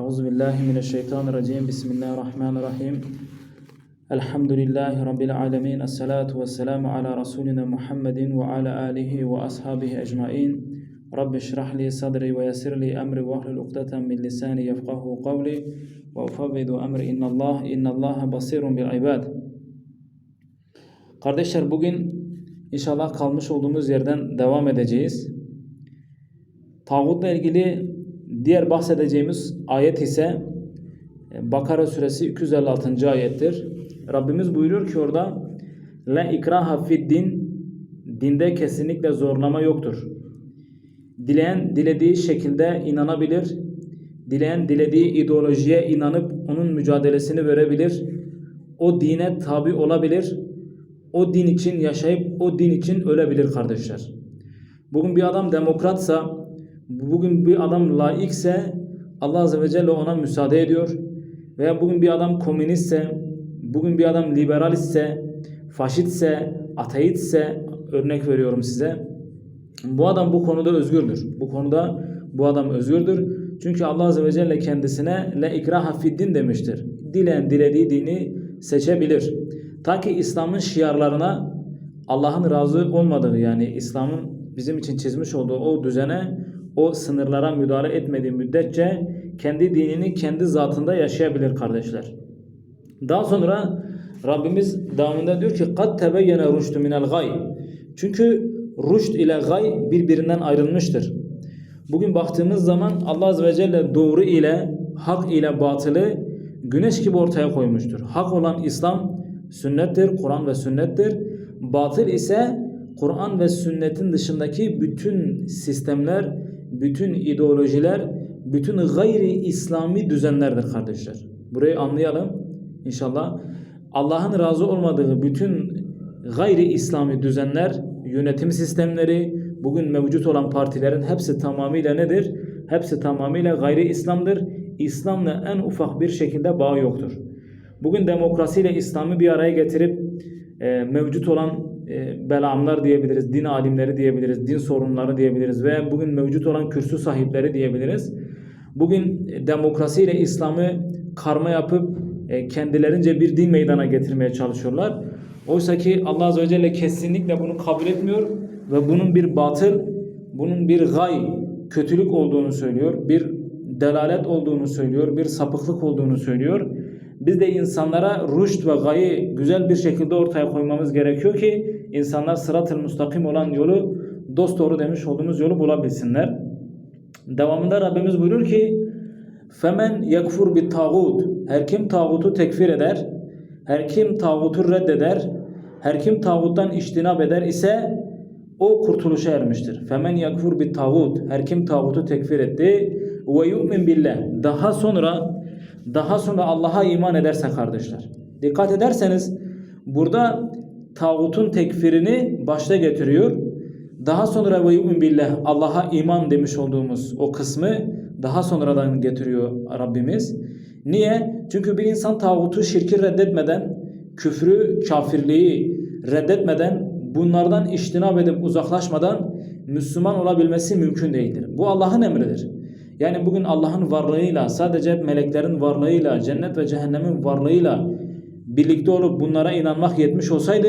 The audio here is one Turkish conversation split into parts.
Euzu billahi mineşşeytanirracim. Bismillahirrahmanirrahim. Elhamdülillahi rabbil alamin. Essalatu vesselamu ala rasulina Muhammedin ve ala alihi ve ashabihi ecmaîn. Rabbi şrah li sadri ve yessir li emri ve ahlul ukdeten min lisani yefqahu kavli ve ufevvidu emri innallah innallaha basirun bil ibad. Kardeşler bugün inşallah kalmış olduğumuz yerden devam edeceğiz. Tağutla ilgili diğer bahsedeceğimiz ayet ise e, Bakara suresi 256. ayettir. Rabbimiz buyuruyor ki orada La ikraha fid din dinde kesinlikle zorlama yoktur. Dileyen dilediği şekilde inanabilir. Dileyen dilediği ideolojiye inanıp onun mücadelesini verebilir. O dine tabi olabilir. O din için yaşayıp o din için ölebilir kardeşler. Bugün bir adam demokratsa bugün bir adam laikse Allah Azze ve Celle ona müsaade ediyor. Veya bugün bir adam komünistse, bugün bir adam liberalistse, faşitse, ateistse örnek veriyorum size. Bu adam bu konuda özgürdür. Bu konuda bu adam özgürdür. Çünkü Allah Azze ve Celle kendisine le ikraha fiddin demiştir. Dileyen dilediği dini seçebilir. Ta ki İslam'ın şiarlarına Allah'ın razı olmadığı yani İslam'ın bizim için çizmiş olduğu o düzene o sınırlara müdahale etmediği müddetçe kendi dinini kendi zatında yaşayabilir kardeşler. Daha sonra Rabbimiz devamında diyor ki kad tebeyyene rüştü minel gay. Çünkü rüşt ile gay birbirinden ayrılmıştır. Bugün baktığımız zaman Allah Azze ve Celle doğru ile hak ile batılı güneş gibi ortaya koymuştur. Hak olan İslam sünnettir, Kur'an ve sünnettir. Batıl ise Kur'an ve sünnetin dışındaki bütün sistemler, bütün ideolojiler, bütün gayri İslami düzenlerdir kardeşler. Burayı anlayalım inşallah. Allah'ın razı olmadığı bütün gayri İslami düzenler, yönetim sistemleri, bugün mevcut olan partilerin hepsi tamamıyla nedir? Hepsi tamamıyla gayri İslam'dır. İslam'la en ufak bir şekilde bağı yoktur. Bugün demokrasiyle İslam'ı bir araya getirip e, mevcut olan belamlar diyebiliriz, din alimleri diyebiliriz, din sorunları diyebiliriz ve bugün mevcut olan kürsü sahipleri diyebiliriz. Bugün demokrasiyle İslam'ı karma yapıp e, kendilerince bir din meydana getirmeye çalışıyorlar. Oysa ki Allah Azze ve Celle kesinlikle bunu kabul etmiyor ve bunun bir batıl, bunun bir gay, kötülük olduğunu söylüyor. Bir delalet olduğunu söylüyor, bir sapıklık olduğunu söylüyor. Biz de insanlara rüşt ve gayı güzel bir şekilde ortaya koymamız gerekiyor ki insanlar sırat-ı müstakim olan yolu dost doğru demiş olduğumuz yolu bulabilsinler. Devamında Rabbimiz buyurur ki Femen yekfur bit tağut her kim tağutu tekfir eder her kim tağutu reddeder her kim tağuttan iştinab eder ise o kurtuluşa ermiştir. Femen yakfur bit tağut her kim tağutu tekfir etti ve yu'min billah daha sonra daha sonra Allah'a iman ederse kardeşler. Dikkat ederseniz burada tağutun tekfirini başta getiriyor. Daha sonra ve yu'min billah Allah'a iman demiş olduğumuz o kısmı daha sonradan getiriyor Rabbimiz. Niye? Çünkü bir insan tağutu şirki reddetmeden, küfrü, kafirliği reddetmeden, bunlardan iştinab edip uzaklaşmadan Müslüman olabilmesi mümkün değildir. Bu Allah'ın emridir. Yani bugün Allah'ın varlığıyla, sadece meleklerin varlığıyla, cennet ve cehennemin varlığıyla birlikte olup bunlara inanmak yetmiş olsaydı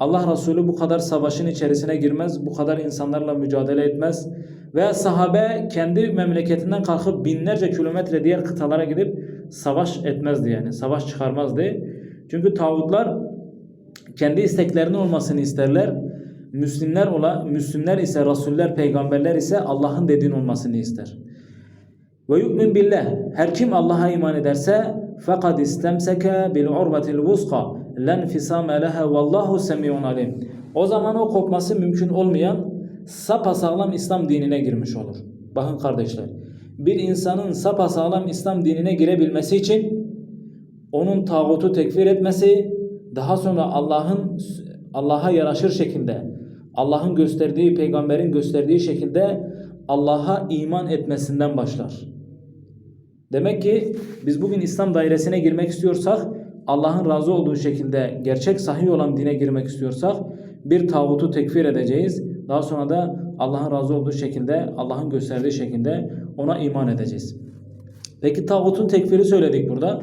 Allah Resulü bu kadar savaşın içerisine girmez, bu kadar insanlarla mücadele etmez veya sahabe kendi memleketinden kalkıp binlerce kilometre diğer kıtalara gidip savaş etmezdi yani, savaş çıkarmazdı. Çünkü tağutlar kendi isteklerinin olmasını isterler. Müslimler ola, Müslümler ise, Rasuller, peygamberler ise Allah'ın dediğin olmasını ister. Ve yu'min billah. Her kim Allah'a iman ederse istemseke bil urvetil vuska len fisame leha vallahu semiyun alim. O zaman o kopması mümkün olmayan sapasağlam İslam dinine girmiş olur. Bakın kardeşler. Bir insanın sapasağlam İslam dinine girebilmesi için onun tağutu tekfir etmesi, daha sonra Allah'ın Allah'a yaraşır şekilde, Allah'ın gösterdiği, peygamberin gösterdiği şekilde Allah'a iman etmesinden başlar. Demek ki biz bugün İslam dairesine girmek istiyorsak, Allah'ın razı olduğu şekilde gerçek sahih olan dine girmek istiyorsak bir tağutu tekfir edeceğiz. Daha sonra da Allah'ın razı olduğu şekilde, Allah'ın gösterdiği şekilde ona iman edeceğiz. Peki tağutun tekfiri söyledik burada.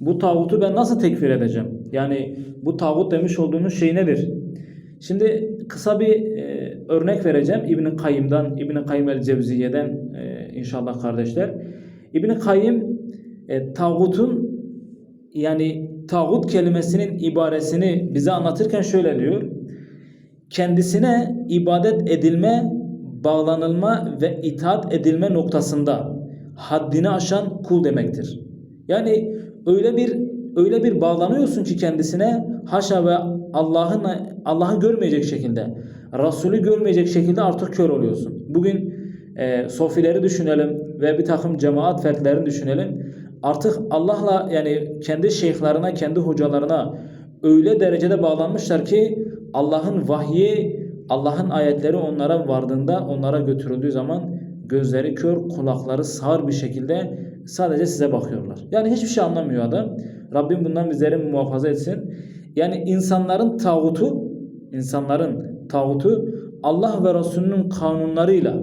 Bu tağutu ben nasıl tekfir edeceğim? Yani bu tağut demiş olduğumuz şey nedir? Şimdi kısa bir e, örnek vereceğim İbn Kayyım'dan, İbn Kayyım el-Cevziye'den e, inşallah kardeşler. İbn Kayyım e, tağutun yani tağut kelimesinin ibaresini bize anlatırken şöyle diyor. Kendisine ibadet edilme, bağlanılma ve itaat edilme noktasında haddini aşan kul demektir. Yani öyle bir öyle bir bağlanıyorsun ki kendisine haşa ve Allah'ın Allah'ı görmeyecek şekilde, Resulü görmeyecek şekilde artık kör oluyorsun. Bugün e, sofileri düşünelim ve bir takım cemaat fertlerini düşünelim. Artık Allah'la yani kendi şeyhlerine, kendi hocalarına öyle derecede bağlanmışlar ki Allah'ın vahyi, Allah'ın ayetleri onlara vardığında, onlara götürüldüğü zaman gözleri kör, kulakları sağır bir şekilde sadece size bakıyorlar. Yani hiçbir şey anlamıyor adam. Rabbim bundan bizleri muhafaza etsin. Yani insanların tağutu, insanların tağutu Allah ve Resulünün kanunlarıyla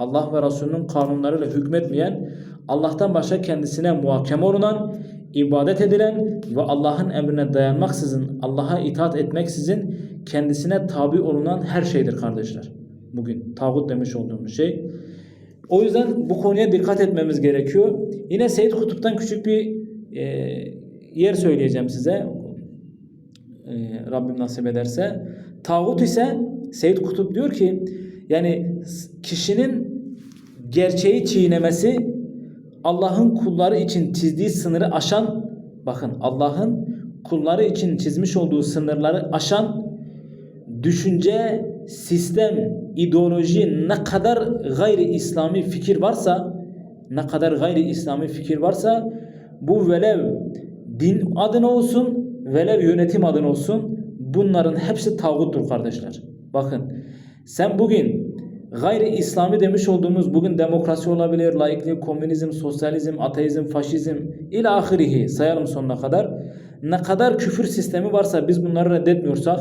Allah ve Resulünün kanunlarıyla hükmetmeyen, Allah'tan başka kendisine muhakeme olunan, ibadet edilen ve Allah'ın emrine dayanmaksızın, Allah'a itaat etmeksizin kendisine tabi olunan her şeydir kardeşler. Bugün tağut demiş olduğumuz şey. O yüzden bu konuya dikkat etmemiz gerekiyor. Yine Seyyid Kutup'tan küçük bir e, yer söyleyeceğim size. E, Rabbim nasip ederse. Tağut ise Seyyid Kutup diyor ki yani kişinin gerçeği çiğnemesi Allah'ın kulları için çizdiği sınırı aşan bakın Allah'ın kulları için çizmiş olduğu sınırları aşan düşünce, sistem, ideoloji ne kadar gayri İslami fikir varsa ne kadar gayri İslami fikir varsa bu velev din adına olsun velev yönetim adına olsun bunların hepsi tağuttur kardeşler. Bakın sen bugün gayri İslami demiş olduğumuz bugün demokrasi olabilir, laiklik, komünizm, sosyalizm, ateizm, faşizm ila ahirihi sayalım sonuna kadar. Ne kadar küfür sistemi varsa biz bunları reddetmiyorsak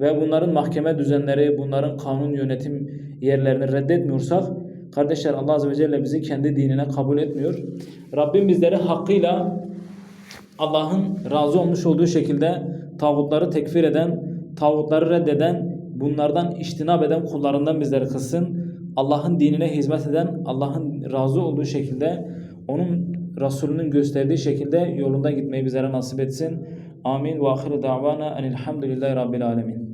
ve bunların mahkeme düzenleri, bunların kanun yönetim yerlerini reddetmiyorsak kardeşler Allah Azze ve Celle bizi kendi dinine kabul etmiyor. Rabbim bizleri hakkıyla Allah'ın razı olmuş olduğu şekilde tağutları tekfir eden, tağutları reddeden, bunlardan iştinab eden kullarından bizleri kılsın. Allah'ın dinine hizmet eden, Allah'ın razı olduğu şekilde, onun Resulünün gösterdiği şekilde yolunda gitmeyi bizlere nasip etsin. Amin. Ve ahiru davana enilhamdülillahi rabbil alemin.